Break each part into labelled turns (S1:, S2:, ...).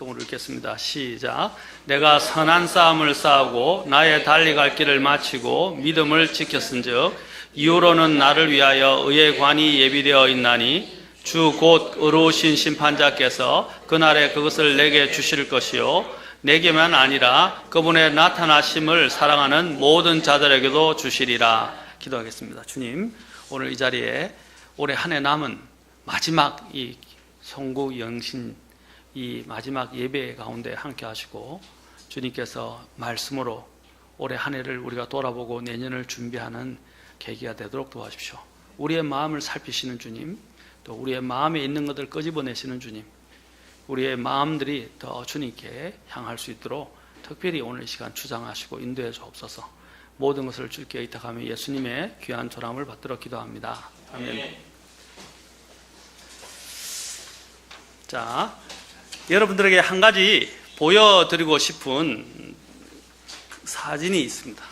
S1: 한음성으로 읽겠습니다. 시작. 내가 선한 싸움을 싸우고 나의 달리 갈 길을 마치고 믿음을 지켰은즉 이후로는 나를 위하여 의의 관이 예비되어 있나니 주 곧 의로우신 심판자께서 그날에 그것을 내게 주실 것이요 내게만 아니라 그분의 나타나심을 사랑하는 모든 자들에게도 주시리라. 기도하겠습니다. 주님, 오늘 이 자리에 올해 한 해 남은 마지막 이 성구 영신 이 마지막 예배 가운데 함께 하시고 주님께서 말씀으로 올해 한 해를 우리가 돌아보고 내년을 준비하는 계기가 되도록 도와주십시오. 우리의 마음을 살피시는 주님, 또 우리의 마음에 있는 것을 끄집어내시는 주님, 우리의 마음들이 더 주님께 향할 수 있도록 특별히 오늘 이 시간 주장하시고 인도해 주옵소서. 모든 것을 주께 의탁하며 예수님의 귀한 조람을 받도록 기도합니다. 아멘. 자, 여러분들에게 한 가지 보여드리고 싶은 사진이 있습니다.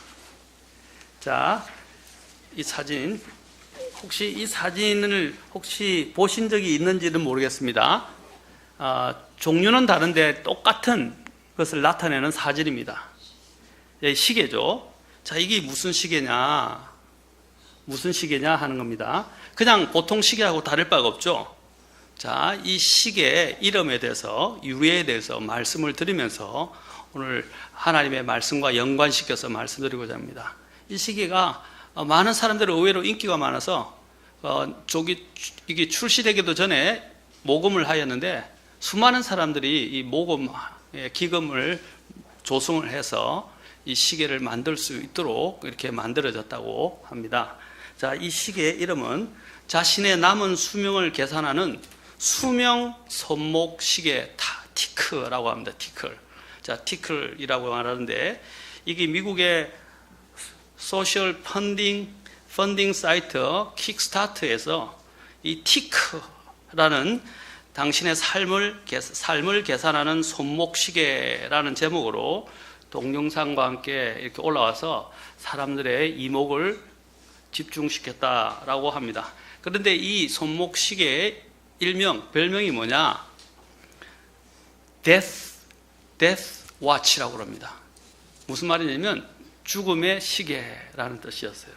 S1: 자, 이 사진 혹시 이 사진을 혹시 보신 적이 있는지는 모르겠습니다. 아, 종류는 다른데 똑같은 것을 나타내는 사진입니다. 예, 시계죠. 자, 이게 무슨 시계냐? 무슨 시계냐 하는 겁니다. 그냥 보통 시계하고 다를 바가 없죠. 자, 이 시계의 이름에 대해서, 유래에 대해서 말씀을 드리면서 오늘 하나님의 말씀과 연관시켜서 말씀드리고자 합니다. 이 시계가 많은 사람들이 의외로 인기가 많아서 어, 저기 이게 출시되기도 전에 모금을 하였는데 수많은 사람들이 이 모금 기금을 조성을 해서 이 시계를 만들 수 있도록 이렇게 만들어졌다고 합니다. 자, 이 시계의 이름은 자신의 남은 수명을 계산하는 수명 손목 시계 타, 티크라고 합니다. 티클. 자, 티클이라고 말하는데 이게 미국의 소셜 펀딩 펀딩 사이트 킥스타트에서 이 티크라는 당신의 삶을 삶을 계산하는 손목 시계라는 제목으로 동영상과 함께 이렇게 올라와서 사람들의 이목을 집중시켰다라고 합니다. 그런데 이 손목 시계의 일명 별명이 뭐냐? death death watch라고 합니다. 무슨 말이냐면 죽음의 시계라는 뜻이었어요.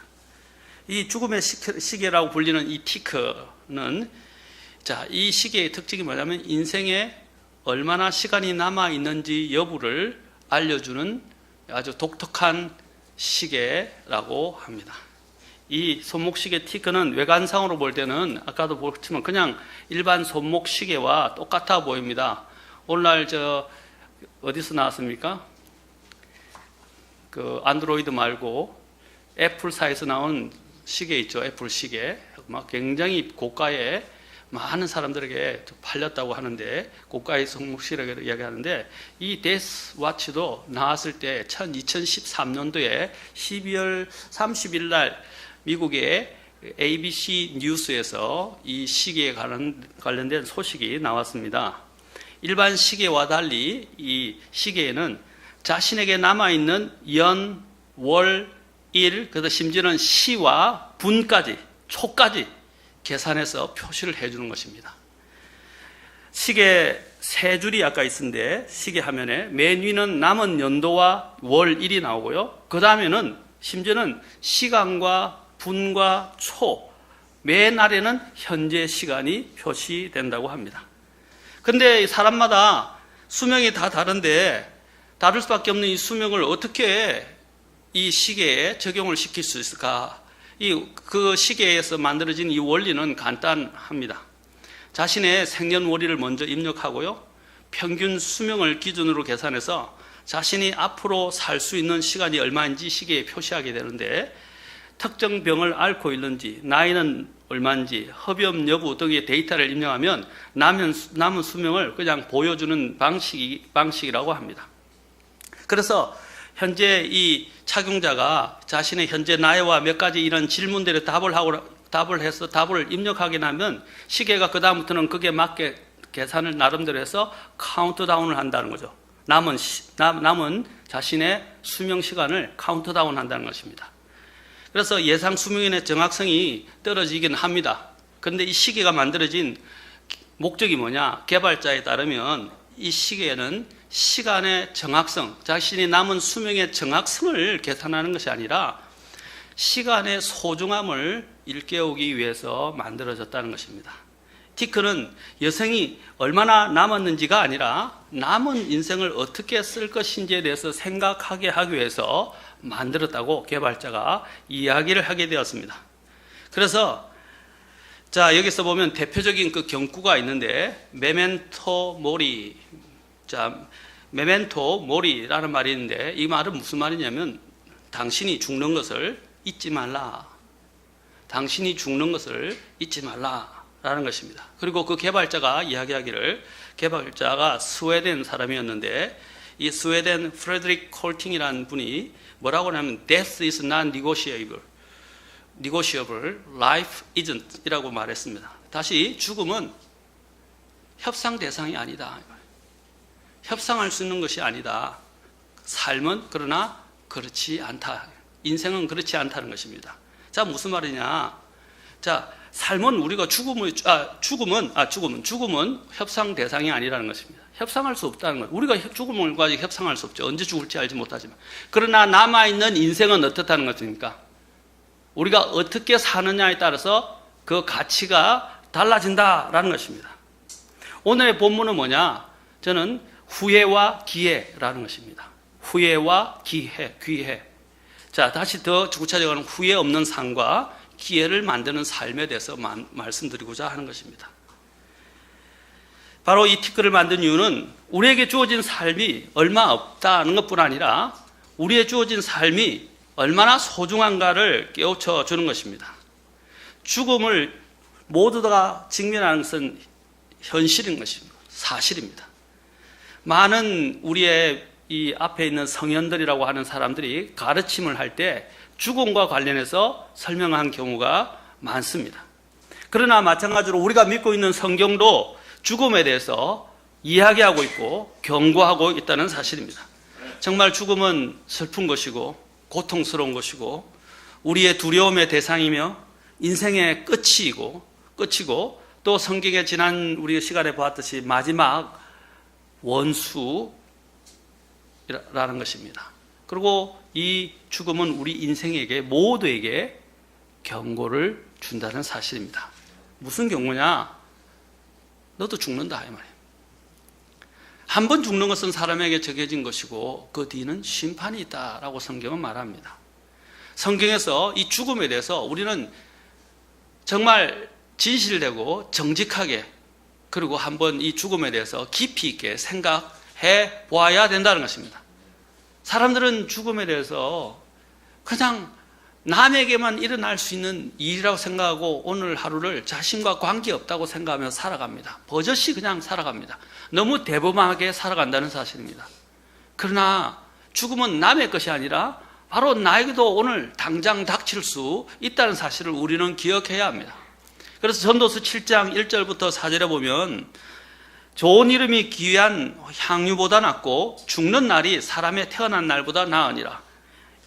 S1: 이 죽음의 시계라고 불리는 이 티크는 자, 이 시계의 특징이 뭐냐면 인생에 얼마나 시간이 남아 있는지 여부를 알려주는 아주 독특한 시계라고 합니다. 이 손목시계 티크는 외관상으로 볼 때는 아까도 보았지만 그냥 일반 손목시계와 똑같아 보입니다. 오늘날 저 어디서 나왔습니까? 그 안드로이드 말고 애플사에서 나온 시계 있죠. 애플 시계. 막 굉장히 고가의 많은 사람들에게 팔렸다고 하는데 고가의 손목시계라고 이야기하는데 이 데스 와치도 나왔을 때 2013년도에 12월 30일 날 미국의 ABC 뉴스에서 이 시계에 관련된 소식이 나왔습니다. 일반 시계와 달리 이 시계에는 자신에게 남아있는 연, 월, 일, 그래서 심지어는 시와 분까지, 초까지 계산해서 표시를 해주는 것입니다. 시계 세 줄이 아까 있는데 시계 화면에 맨 위는 남은 연도와 월, 일이 나오고요. 그 다음에는 심지어는 시간과 분과 초, 맨 아래는 현재 시간이 표시된다고 합니다. 근데 사람마다 수명이 다 다른데 다를 수밖에 없는 이 수명을 어떻게 이 시계에 적용을 시킬 수 있을까? 이 그 시계에서 만들어진 이 원리는 간단합니다. 자신의 생년월일을 먼저 입력하고요. 평균 수명을 기준으로 계산해서 자신이 앞으로 살 수 있는 시간이 얼마인지 시계에 표시하게 되는데 특정 병을 앓고 있는지, 나이는 얼마인지, 흡연 여부 등의 데이터를 입력하면 남은, 남은 수명을 그냥 보여주는 방식이, 방식이라고 합니다. 그래서 현재 이 착용자가 자신의 현재 나이와 몇 가지 이런 질문들에 답을 하고 답을 해서 답을 입력하게 나면 시계가 그 다음부터는 그게 맞게 계산을 나름대로 해서 카운트다운을 한다는 거죠. 남은 남은 자신의 수명 시간을 카운트다운 한다는 것입니다. 그래서 예상 수명인의 정확성이 떨어지긴 합니다. 그런데 이 시계가 만들어진 목적이 뭐냐? 개발자에 따르면 이 시기에는 시간의 정확성, 자신이 남은 수명의 정확성을 계산하는 것이 아니라 시간의 소중함을 일깨우기 위해서 만들어졌다는 것입니다. 티크는 여성이 얼마나 남았는지가 아니라 남은 인생을 어떻게 쓸 것인지에 대해서 생각하게 하기 위해서 만들었다고 개발자가 이야기를 하게 되었습니다. 그래서 자 여기서 보면 대표적인 그 경구가 있는데 메멘토 모리 자 메멘토 모리라는 말이 있는데 이 말은 무슨 말이냐면 당신이 죽는 것을 잊지 말라. 당신이 죽는 것을 잊지 말라 라는 것입니다. 그리고 그 개발자가 이야기하기를 개발자가 스웨덴 사람이었는데 이 스웨덴 프레드릭 콜팅이라는 분이 뭐라고 하냐면 death is not negotiable. negotiable, life isn't 이라고 말했습니다. 다시 죽음은 협상 대상이 아니다. 협상할 수 있는 것이 아니다. 삶은 그러나 그렇지 않다. 인생은 그렇지 않다는 것입니다. 자, 무슨 말이냐? 자, 삶은 우리가 죽음을 아, 죽음은 아, 죽음은 죽음은 협상 대상이 아니라는 것입니다. 협상할 수 없다는 것. 우리가 죽음을 가지고 협상할 수 없죠. 언제 죽을지 알지 못하지만. 그러나 남아 있는 인생은 어떻다는 것입니까? 우리가 어떻게 사느냐에 따라서 그 가치가 달라진다라는 것입니다. 오늘의 본문은 뭐냐? 저는 후회와 기회라는 것입니다. 후회와 기회, 귀회. 자, 다시 더 구체적으로 후회 없는 삶과 기회를 만드는 삶에 대해서 마, 말씀드리고자 하는 것입니다. 바로 이 티끌을 만든 이유는 우리에게 주어진 삶이 얼마 없다는 것뿐 아니라 우리의 주어진 삶이 얼마나 소중한가를 깨우쳐 주는 것입니다. 죽음을 모두 다 직면하는 것은 현실인 것입니다. 사실입니다. 많은 우리의 이 앞에 있는 성현들이라고 하는 사람들이 가르침을 할 때 죽음과 관련해서 설명한 경우가 많습니다. 그러나 마찬가지로 우리가 믿고 있는 성경도 죽음에 대해서 이야기하고 있고 경고하고 있다는 사실입니다. 정말 죽음은 슬픈 것이고 고통스러운 것이고 우리의 두려움의 대상이며 인생의 끝이고 끝이고 또 성경에 지난 우리 시간에 보았듯이 마지막 원수라는 것입니다. 그리고 이 죽음은 우리 인생에게 모두에게 경고를 준다는 사실입니다. 무슨 경고냐? 너도 죽는다 이 말이에요. 한 번 죽는 것은 사람에게 정해진 것이고 그 뒤는 심판이 있다라고 성경은 말합니다. 성경에서 이 죽음에 대해서 우리는 정말 진실되고 정직하게 그리고 한번 이 죽음에 대해서 깊이 있게 생각해 보아야 된다는 것입니다. 사람들은 죽음에 대해서 그냥 남에게만 일어날 수 있는 일이라고 생각하고 오늘 하루를 자신과 관계없다고 생각하며 살아갑니다. 버젓이 그냥 살아갑니다. 너무 대범하게 살아간다는 사실입니다. 그러나 죽음은 남의 것이 아니라 바로 나에게도 오늘 당장 닥칠 수 있다는 사실을 우리는 기억해야 합니다. 그래서 전도서 7장 1절부터 4절에 보면 좋은 이름이 귀한 향유보다 낫고 죽는 날이 사람의 태어난 날보다 나으니라.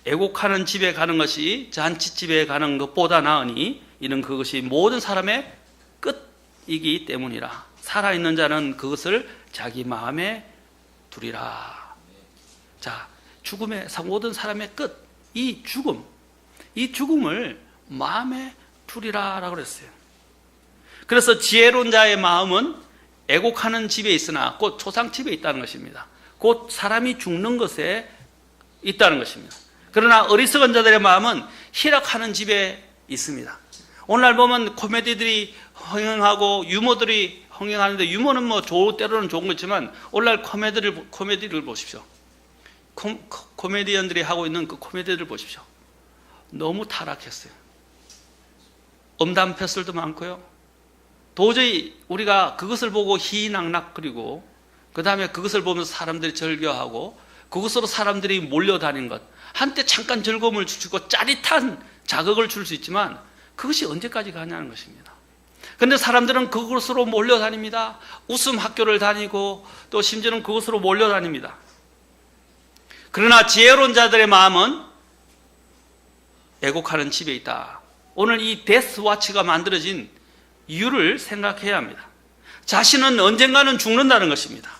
S1: 애곡하는 집에 가는 것이 잔치집에 가는 것보다 나으니 이는 그것이 모든 사람의 끝이기 때문이라. 살아있는 자는 그것을 자기 마음에 두리라. 자, 죽음의 모든 사람의 끝, 이 죽음, 이 죽음을 마음에 두리라라고 그랬어요. 그래서 지혜로운 자의 마음은 애곡하는 집에 있으나 곧 초상집에 있다는 것입니다. 곧 사람이 죽는 것에 있다는 것입니다. 그러나 어리석은 자들의 마음은 희락하는 집에 있습니다. 오늘날 보면 코미디들이 흥행하고 유머들이 흥행하는데 유머는 뭐 좋을 때로는 좋은 거지만 오늘날 코미디를 코미디를 보십시오. 코, 코미디언들이 하고 있는 그 코미디를 보십시오. 너무 타락했어요. 엄담패설도 많고요. 도저히 우리가 그것을 보고 희낙낙거리고 그 다음에 그것을 보면서 사람들이 절교하고 그것으로 사람들이 몰려다닌 것 한때 잠깐 즐거움을 주고 짜릿한 자극을 줄 수 있지만 그것이 언제까지 가냐는 것입니다. 근데 사람들은 그것으로 몰려다닙니다. 웃음 학교를 다니고 또 심지어는 그것으로 몰려다닙니다. 그러나 지혜로운 자들의 마음은 애곡하는 집에 있다. 오늘 이 데스와치가 만들어진 이유를 생각해야 합니다. 자신은 언젠가는 죽는다는 것입니다.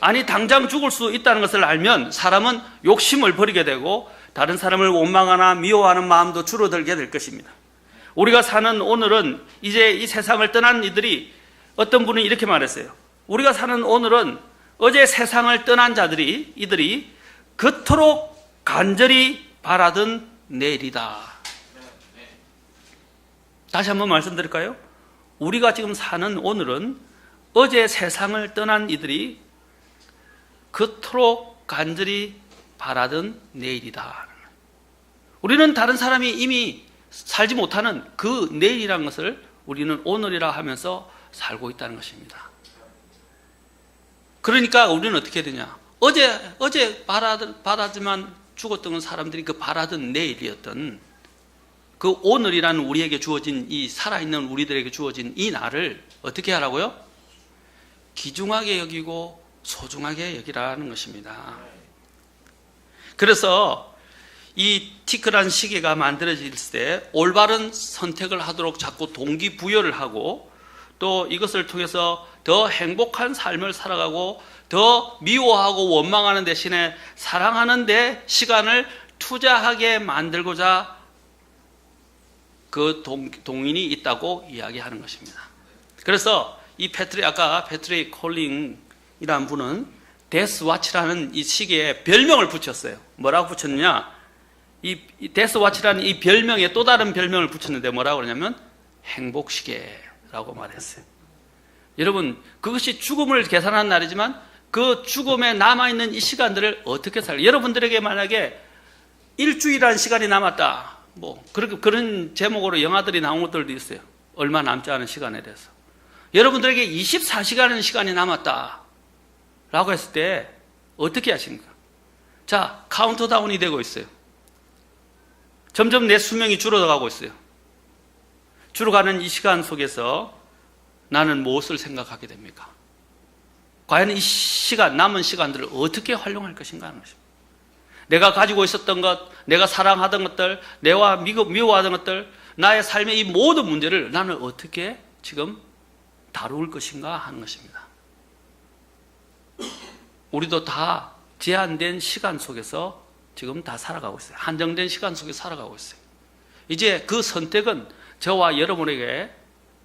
S1: 아니 당장 죽을 수 있다는 것을 알면 사람은 욕심을 버리게 되고 다른 사람을 원망하나 미워하는 마음도 줄어들게 될 것입니다. 우리가 사는 오늘은 이제 이 세상을 떠난 이들이 어떤 분은 이렇게 말했어요. 우리가 사는 오늘은 어제 세상을 떠난 자들이 이들이 그토록 간절히 바라던 내일이다. 다시 한번 말씀드릴까요? 우리가 지금 사는 오늘은 어제 세상을 떠난 이들이 그토록 간절히 바라던 내일이다. 우리는 다른 사람이 이미 살지 못하는 그 내일이라는 것을 우리는 오늘이라 하면서 살고 있다는 것입니다. 그러니까 우리는 어떻게 되냐? 어제 어제 바라지만 죽었던 사람들이 그 바라던 내일이었던 그 오늘이라는 우리에게 주어진 이 살아있는 우리들에게 주어진 이 날을 어떻게 하라고요? 귀중하게 여기고 소중하게 여기라는 것입니다. 그래서 이 티크란 시계가 만들어질 때 올바른 선택을 하도록 자꾸 동기부여를 하고 또 이것을 통해서 더 행복한 삶을 살아가고 더 미워하고 원망하는 대신에 사랑하는 데 시간을 투자하게 만들고자 그 동, 동인이 있다고 이야기하는 것입니다. 그래서 이 패트리 아까 패트리 콜링이라는 분은 데스와치라는 이 시계에 별명을 붙였어요. 뭐라고 붙였느냐? 이, 이 데스와치라는 이 별명에 또 다른 별명을 붙였는데 뭐라고 그러냐면 행복시계라고 말했어요. 여러분 그것이 죽음을 계산한 날이지만 그 죽음에 남아있는 이 시간들을 어떻게 살 여러분들에게 만약에 일주일한 시간이 남았다. 뭐 그렇게 그런 제목으로 영화들이 나온 것들도 있어요. 얼마 남지 않은 시간에 대해서. 여러분들에게 24시간의 시간이 남았다. 라고 했을 때 어떻게 하십니까? 자, 카운트다운이 되고 있어요. 점점 내 수명이 줄어가고 있어요. 줄어가는 이 시간 속에서 나는 무엇을 생각하게 됩니까? 과연 이 시간, 남은 시간들을 어떻게 활용할 것인가 하는 것입니다. 내가 가지고 있었던 것, 내가 사랑하던 것들, 내가 미워하던 것들, 나의 삶의 이 모든 문제를 나는 어떻게 지금 다룰 것인가 하는 것입니다. 우리도 다 제한된 시간 속에서 지금 다 살아가고 있어요. 한정된 시간 속에 살아가고 있어요. 이제 그 선택은 저와 여러분에게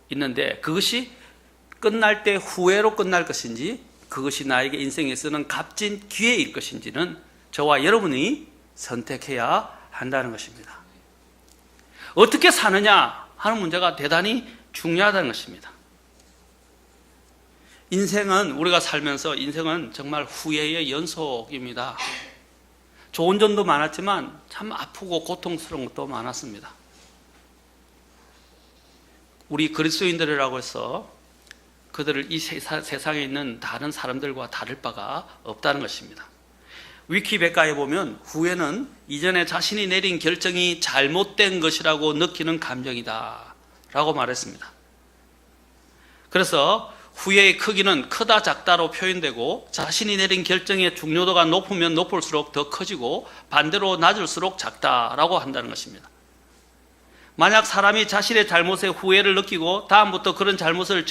S1: 있는데 그것이 끝날 때 후회로 끝날 것인지 그것이 나에게 인생에 서는 값진 기회일 것인지는 저와 여러분이 선택해야 한다는 것입니다. 어떻게 사느냐 하는 문제가 대단히 중요하다는 것입니다. 인생은 우리가 살면서 인생은 정말 후회의 연속입니다. 좋은 점도 많았지만 참 아프고 고통스러운 것도 많았습니다. 우리 그리스도인들이라고 해서 그들을 이 세상에 있는 다른 사람들과 다를 바가 없다는 것입니다. 위키백과에 보면 후회는 이전에 자신이 내린 결정이 잘못된 것이라고 느끼는 감정이다. 라고 말했습니다. 그래서 후회의 크기는 크다 작다로 표현되고 자신이 내린 결정의 중요도가 높으면 높을수록 더 커지고 반대로 낮을수록 작다라고 한다는 것입니다. 만약 사람이 자신의 잘못에 후회를 느끼고 다음부터 그런 잘못을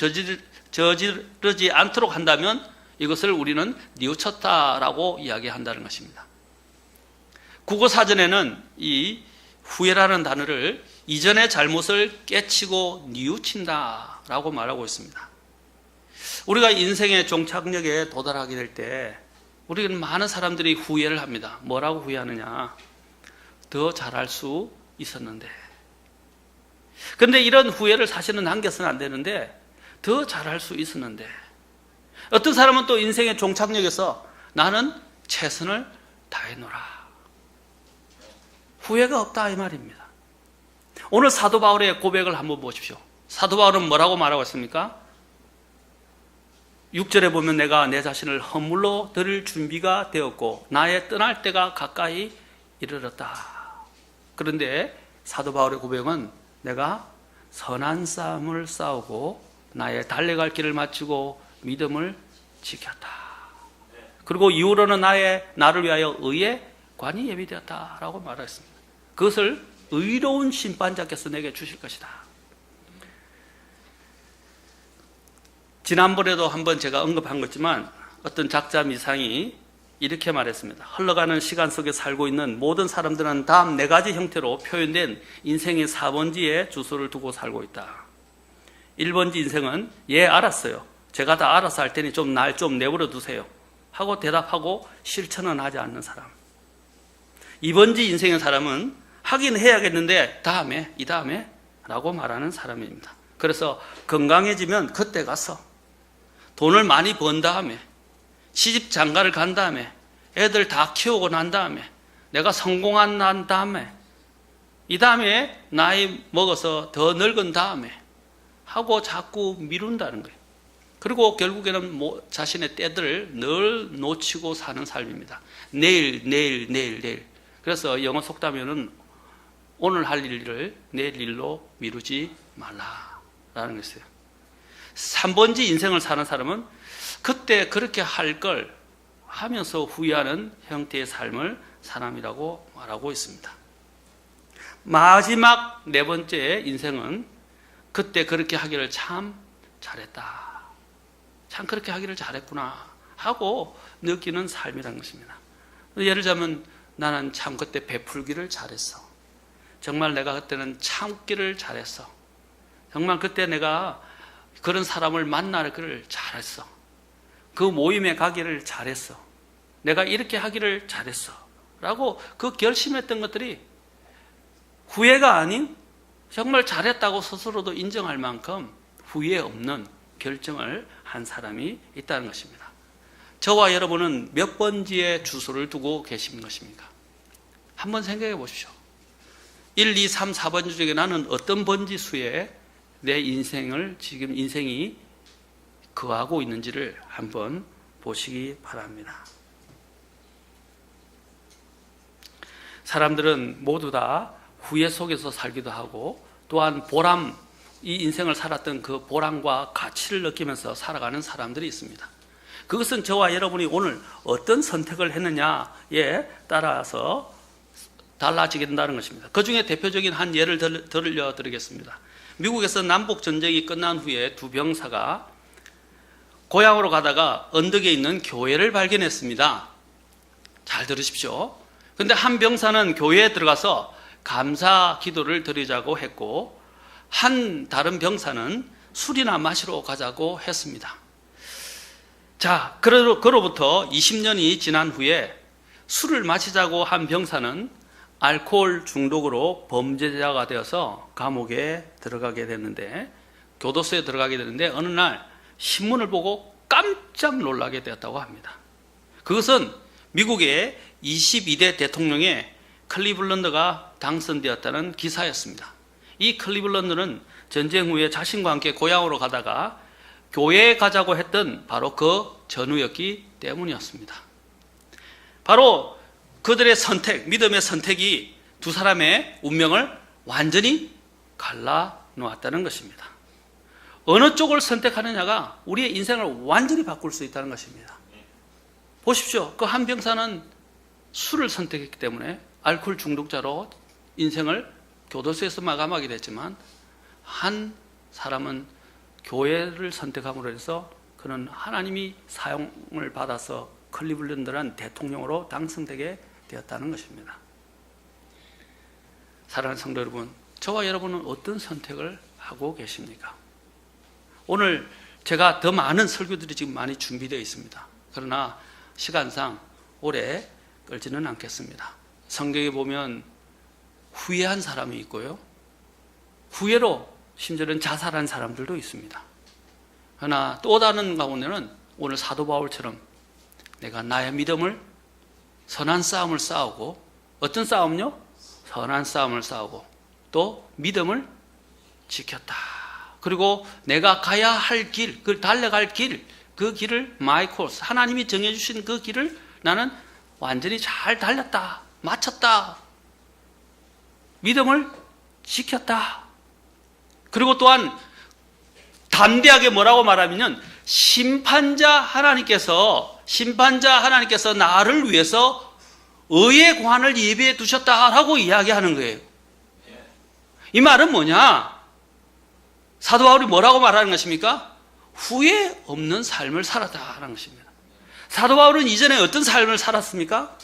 S1: 저지르지 않도록 한다면 이것을 우리는 뉘우쳤다라고 이야기한다는 것입니다. 국어 사전에는 이 후회라는 단어를 이전의 잘못을 깨치고 뉘우친다라고 말하고 있습니다. 우리가 인생의 종착역에 도달하게 될 때 우리는 많은 사람들이 후회를 합니다. 뭐라고 후회하느냐? 더 잘할 수 있었는데. 그런데 이런 후회를 사실은 남겨서는 안 되는데 더 잘할 수 있었는데 어떤 사람은 또 인생의 종착역에서 나는 최선을 다해노라. 후회가 없다 이 말입니다. 오늘 사도 바울의 고백을 한번 보십시오. 사도 바울은 뭐라고 말하고 있습니까? 6절에 보면 내가 내 자신을 허물로 드릴 준비가 되었고 나의 떠날 때가 가까이 이르렀다. 그런데 사도 바울의 고백은 내가 선한 싸움을 싸우고 나의 달려갈 길을 마치고 믿음을 지켰다. 그리고 이후로는 나의 나를 위하여 의의 관이 예비되었다라고 말했습니다. 그것을 의로운 심판자께서 내게 주실 것이다. 지난번에도 한번 제가 언급한 거지만 어떤 작자 미상이 이렇게 말했습니다. 흘러가는 시간 속에 살고 있는 모든 사람들은 다음 네 가지 형태로 표현된 인생의 4번지에 주소를 두고 살고 있다. 1번지 인생은 예 알았어요. 제가 다 알아서 할 테니 좀 날 좀 내버려 두세요. 하고 대답하고 실천은 하지 않는 사람. 2번지 인생의 사람은 하긴 해야겠는데 다음에 이 다음에 라고 말하는 사람입니다. 그래서 건강해지면 그때 가서 돈을 많이 번 다음에 시집 장가를 간 다음에 애들 다 키우고 난 다음에 내가 성공한 난 다음에 이 다음에 나이 먹어서 더 늙은 다음에 하고 자꾸 미룬다는 거예요. 그리고 결국에는 뭐 자신의 때들을 늘 놓치고 사는 삶입니다. 내일, 내일, 내일, 내일. 그래서 영어 속담에는 오늘 할 일을 내일 일로 미루지 말라라는 것이에요. 3번지 인생을 사는 사람은 그때 그렇게 할 걸 하면서 후회하는 형태의 삶을 사람이라고 말하고 있습니다. 마지막 네 번째 인생은 그때 그렇게 하기를 참 잘했다. 참 그렇게 하기를 잘했구나 하고 느끼는 삶이라는 것입니다. 예를 들자면 나는 참 그때 베풀기를 잘했어. 정말 내가 그때는 참기를 잘했어. 정말 그때 내가 그런 사람을 만나기를 잘했어. 그 모임에 가기를 잘했어. 내가 이렇게 하기를 잘했어. 라고 그 결심했던 것들이 후회가 아닌 정말 잘했다고 스스로도 인정할 만큼 후회 없는 결정을 한 사람이 있다는 것입니다. 저와 여러분은 몇 번지의 주소를 두고 계신 것입니까? 한번 생각해 보십시오. 1, 2, 3, 4번지 중에 나는 어떤 번지 수에 내 인생을 지금 인생이 거하고 있는지를 한번 보시기 바랍니다. 사람들은 모두 다 후회 속에서 살기도 하고 또한 보람, 이 인생을 살았던 그 보람과 가치를 느끼면서 살아가는 사람들이 있습니다. 그것은 저와 여러분이 오늘 어떤 선택을 했느냐에 따라서 달라지게 된다는 것입니다. 그 중에 대표적인 한 예를 들려드리겠습니다. 미국에서 남북 전쟁이 끝난 후에 두 병사가 고향으로 가다가 언덕에 있는 교회를 발견했습니다. 잘 들으십시오. 근데 한 병사는 교회에 들어가서 감사 기도를 드리자고 했고, 한 다른 병사는 술이나 마시러 가자고 했습니다. 자, 그로, 그로부터 20년이 지난 후에 술을 마시자고 한 병사는 알코올 중독으로 범죄자가 되어서 감옥에 들어가게 됐는데, 교도소에 들어가게 되는데, 어느 날 신문을 보고 깜짝 놀라게 되었다고 합니다. 그것은 미국의 22대 대통령의 클리블런드가 당선되었다는 기사였습니다. 이 클리블런드는 전쟁 후에 자신과 함께 고향으로 가다가 교회에 가자고 했던 바로 그 전우였기 때문이었습니다. 바로 그들의 선택, 믿음의 선택이 두 사람의 운명을 완전히 갈라 놓았다는 것입니다. 어느 쪽을 선택하느냐가 우리의 인생을 완전히 바꿀 수 있다는 것입니다. 보십시오. 그 한 병사는 술을 선택했기 때문에 알코올 중독자로 인생을 교도소에서 마감하게 됐지만 한 사람은 교회를 선택함으로 해서 그는 하나님이 사용을 받아서 클리블랜드란 대통령으로 당선되게 되었다는 것입니다. 사랑하는 성도 여러분, 저와 여러분은 어떤 선택을 하고 계십니까? 오늘 제가 더 많은 설교들이 지금 많이 준비되어 있습니다. 그러나 시간상 오래 끌지는 않겠습니다. 성경에 보면 후회한 사람이 있고요. 후회로 심지어는 자살한 사람들도 있습니다. 그러나 또 다른 가운데는 오늘 사도 바울처럼 내가 나의 믿음을 선한 싸움을 싸우고 어떤 싸움요? 선한 싸움을 싸우고 또 믿음을 지켰다. 그리고 내가 가야 할 길, 그 달려갈 길, 그 길을 마이 코스 하나님이 정해 주신 그 길을 나는 완전히 잘 달렸다, 마쳤다, 믿음을 지켰다. 그리고 또한 담대하게 뭐라고 말하면 심판자 하나님께서 심판자 하나님께서 나를 위해서 의의 관을 예비해 두셨다라고 이야기하는 거예요. 이 말은 뭐냐? 사도 바울이 뭐라고 말하는 것입니까? 후회 없는 삶을 살았다라는 것입니다. 사도 바울은 이전에 어떤 삶을 살았습니까?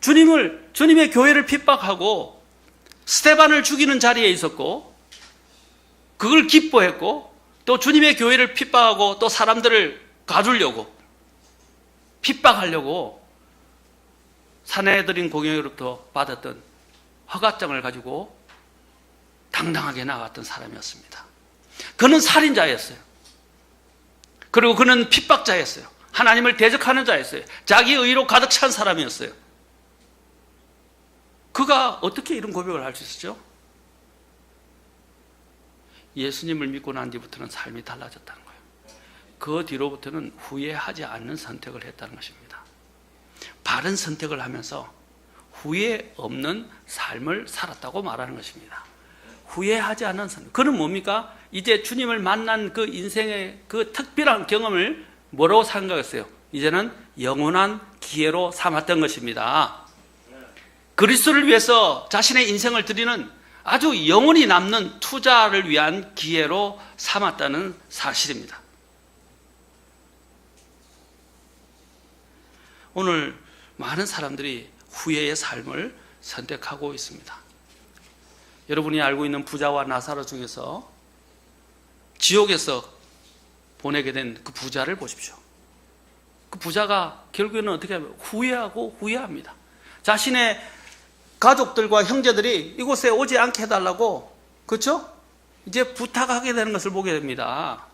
S1: 주님을 주님의 교회를 핍박하고 스테반을 죽이는 자리에 있었고 그걸 기뻐했고 또 주님의 교회를 핍박하고 또 사람들을 가두려고 핍박하려고 사내들인 공영으로부터 받았던 허가증을 가지고 당당하게 나갔던 사람이었습니다. 그는 살인자였어요. 그리고 그는 핍박자였어요. 하나님을 대적하는 자였어요. 자기 의로 가득 찬 사람이었어요. 그가 어떻게 이런 고백을 할 수 있었죠? 예수님을 믿고 난 뒤부터는 삶이 달라졌다는 거예요. 그 뒤로부터는 후회하지 않는 선택을 했다는 것입니다. 바른 선택을 하면서 후회 없는 삶을 살았다고 말하는 것입니다. 후회하지 않는 선택. 그는 뭡니까? 이제 주님을 만난 그 인생의 그 특별한 경험을 뭐라고 생각했어요? 이제는 영원한 기회로 삼았던 것입니다. 그리스도를 위해서 자신의 인생을 드리는 아주 영원히 남는 투자를 위한 기회로 삼았다는 사실입니다. 오늘 많은 사람들이 후회의 삶을 선택하고 있습니다. 여러분이 알고 있는 부자와 나사로 중에서 지옥에서 보내게 된 그 부자를 보십시오. 그 부자가 결국에는 어떻게 하면 후회하고 후회합니다. 자신의 가족들과 형제들이 이곳에 오지 않게 해달라고, 그렇죠? 이제 부탁하게 되는 것을 보게 됩니다.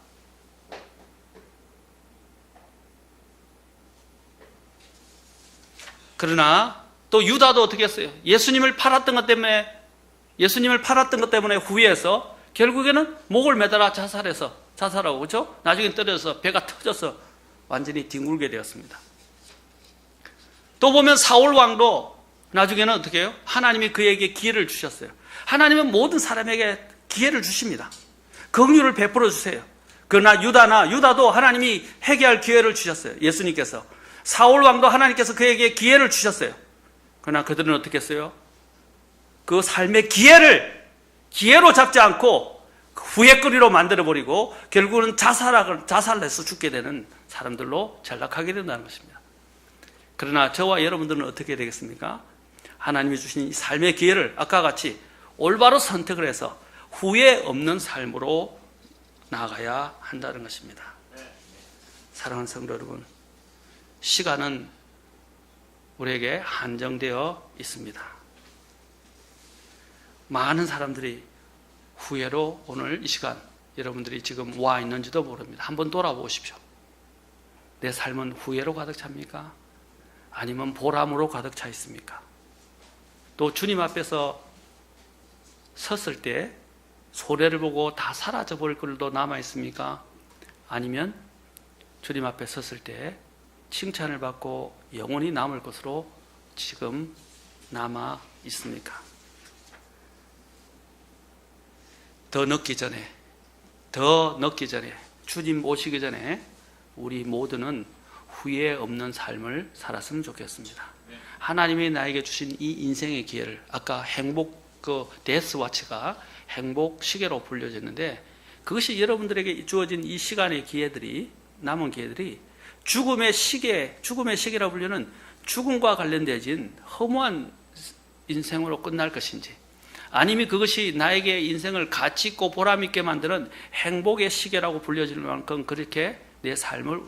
S1: 그러나 또 유다도 어떻게 했어요? 예수님을 팔았던 것 때문에 예수님을 팔았던 것 때문에 후회해서 결국에는 목을 매달아 자살해서 자살하고 그렇죠? 나중에 떨어져서 배가 터져서 완전히 뒹굴게 되었습니다. 또 보면 사울 왕도 나중에는 어떻게 해요? 하나님이 그에게 기회를 주셨어요. 하나님은 모든 사람에게 기회를 주십니다. 긍휼을 베풀어 주세요. 그러나 유다나 유다도 하나님이 회개할 기회를 주셨어요. 예수님께서 사울 왕도 하나님께서 그에게 기회를 주셨어요. 그러나 그들은 어떻게 했어요? 그 삶의 기회를 기회로 잡지 않고 후회거리로 만들어 버리고 결국은 자살을 자살해서 죽게 되는 사람들로 전락하게 된다는 것입니다. 그러나 저와 여러분들은 어떻게 되겠습니까? 하나님이 주신 이 삶의 기회를 아까 같이 올바로 선택을 해서 후회 없는 삶으로 나아가야 한다는 것입니다. 사랑하는 성도 여러분, 시간은 우리에게 한정되어 있습니다. 많은 사람들이 후회로 오늘 이 시간 여러분들이 지금 와 있는지도 모릅니다. 한번 돌아보십시오. 내 삶은 후회로 가득 찹니까? 아니면 보람으로 가득 차 있습니까? 또 주님 앞에서 섰을 때 소래를 보고 다 사라져 버릴 걸도 남아 있습니까? 아니면 주님 앞에 섰을 때 칭찬을 받고 영원히 남을 것으로 지금 남아 있습니까? 더 늦기 전에, 더 늦기 전에, 주님 오시기 전에 우리 모두는 후회 없는 삶을 살았으면 좋겠습니다. 하나님이 나에게 주신 이 인생의 기회를 아까 행복 그 데스와치가 행복 시계로 불려졌는데 그것이 여러분들에게 주어진 이 시간의 기회들이 남은 기회들이 죽음의 시계, 죽음의 시계라 불리는 죽음과 관련되진 허무한 인생으로 끝날 것인지 아니면 그것이 나에게 인생을 가치 있고 보람 있게 만드는 행복의 시계라고 불려질 만큼 그렇게 내 삶을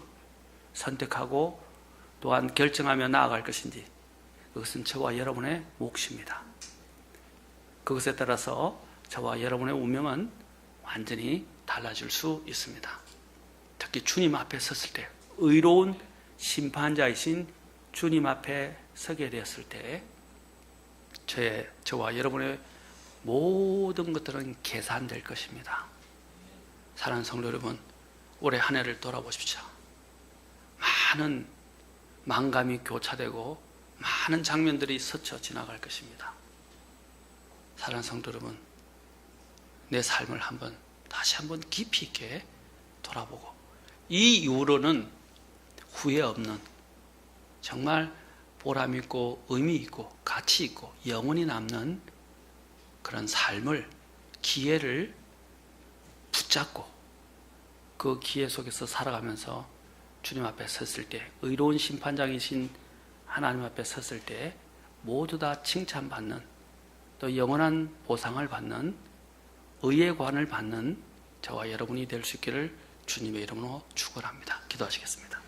S1: 선택하고 또한 결정하며 나아갈 것인지 그것은 저와 여러분의 몫입니다. 그것에 따라서 저와 여러분의 운명은 완전히 달라질 수 있습니다. 특히 주님 앞에 섰을 때 의로운 심판자이신 주님 앞에 서게 되었을 때 저의 저와 여러분의 모든 것들은 계산될 것입니다. 사랑하는 성도 여러분, 올해 한 해를 돌아보십시오. 많은 망감이 교차되고 많은 장면들이 스쳐 지나갈 것입니다. 사랑하는 성도 여러분, 내 삶을 한번 다시 한번 깊이 있게 돌아보고 이 이후로는 후회 없는 정말 보람 있고 의미 있고 가치 있고 영원히 남는 그런 삶을 기회를 붙잡고 그 기회 속에서 살아가면서 주님 앞에 섰을 때 의로운 심판장이신 하나님 앞에 섰을 때 모두 다 칭찬받는 또 영원한 보상을 받는 의의 관을 받는 저와 여러분이 될 수 있기를 주님의 이름으로 축원합니다. 기도하시겠습니다.